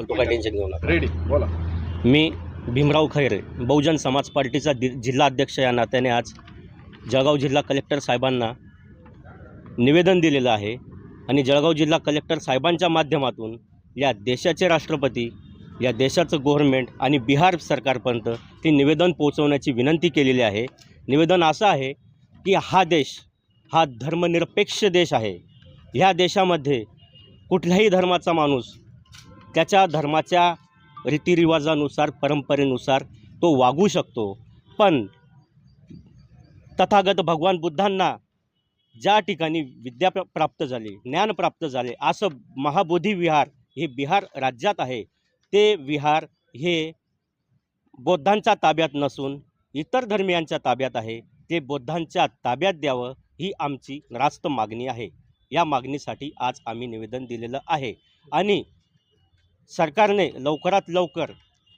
तो काय टेन्शन घेऊ नका. रेडी बोला. मी भीमराव खैरे बहुजन समाज पार्टीचा दि जिल्हा अध्यक्ष या नात्याने आज जळगाव जिल्हा कलेक्टर साहेबांना निवेदन दिलेलं आहे आणि जळगाव जिल्हा कलेक्टर साहेबांच्या माध्यमातून या देशाचे राष्ट्रपती या देशाचं गव्हर्नमेंट आणि बिहार सरकारपर्यंत ते निवेदन पोहोचवण्याची विनंती केलेली आहे. निवेदन असं आहे की हा देश हा धर्मनिरपेक्ष देश आहे. ह्या देशामध्ये कुठल्याही धर्माचा माणूस त्याच्या धर्माच्या रीतिरिवाजानुसार परंपरेनुसार तो वागू शकतो. पण तथागत भगवान बुद्धांना ज्या ठिकाणी विद्या प्राप्त झाली ज्ञान प्राप्त झाले असं महाबोधी विहार हे बिहार राज्यात आहे. ते विहार हे बौद्धांच्या ताब्यात नसून इतर धर्मियांच्या ताब्यात आहे. ते बौद्धांच्या ताब्यात द्यावं ही आमची रास्त मागणी आहे. या मागणीसाठी आज आम्ही निवेदन दिलेलं आहे. आणि सरकारने लवकरात लवकर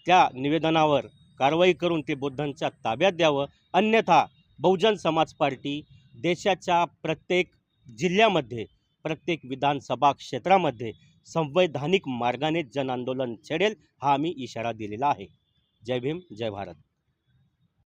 त्या निवेदनावर कारवाई करून ते बुद्धांच्या ताब्यात द्यावं. अन्यथा बहुजन समाज पार्टी देशाच्या प्रत्येक जिल्ह्यामध्ये प्रत्येक विधानसभा क्षेत्रामध्ये संवैधानिक मार्गाने जनआंदोलन छेडेल हा आम्ही इशारा दिलेला आहे. जय भीम जय भारत.